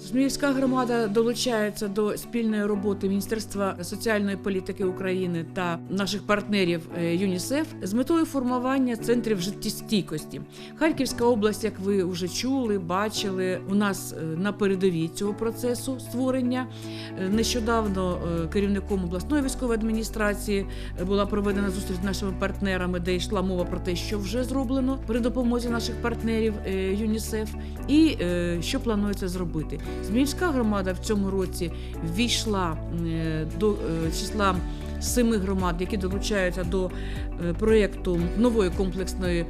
Зміївська громада долучається до спільної роботи Міністерства соціальної політики України та наших партнерів е, ЮНІСЕФ з метою формування центрів життєстійкості. Харківська область, як ви вже чули, бачили, у нас е, на передовій цього процесу створення. Е, Нещодавно керівником обласної військової адміністрації була проведена зустріч з нашими партнерами, де йшла мова про те, що вже зроблено при допомозі наших партнерів ЮНІСЕФ, і що планується зробити. Зміївська громада в цьому році ввійшла е, до е, числа семи громад, які долучаються до е, проєкту нової комплексної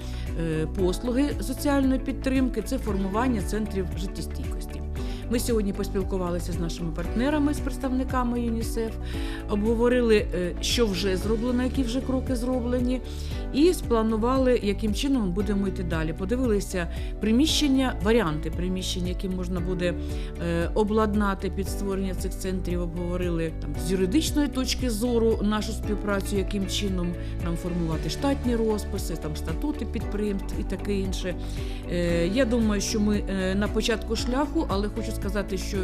послуги соціальної підтримки. Це формування центрів життєстійкості. Ми сьогодні поспілкувалися з нашими партнерами, з представниками ЮНІСЕФ, обговорили, що вже зроблено, які вже кроки зроблені, і спланували, яким чином будемо йти далі. Подивилися приміщення, варіанти приміщення, які можна буде е, обладнати під створення цих центрів. Обговорили там з юридичної точки зору нашу співпрацю, яким чином нам формувати штатні розписи, там статути підприємств і таке інше. Е, Я думаю, що ми е, на початку шляху, але хочу сказати, що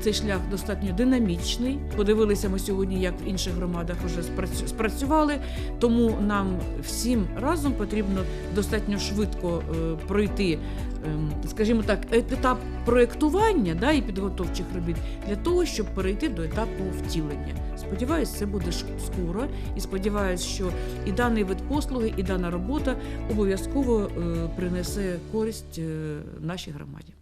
цей шлях достатньо динамічний. Подивилися ми сьогодні, як в інших громадах вже спрацювали. Тому нам всім разом потрібно достатньо швидко е, пройти, ем, скажімо так, етап проєктування да, і підготовчих робіт для того, щоб перейти до етапу втілення. Сподіваюсь, це буде скоро, і сподіваюсь, що і даний вид послуги, і дана робота обов'язково е, принесе користь е, нашій громаді.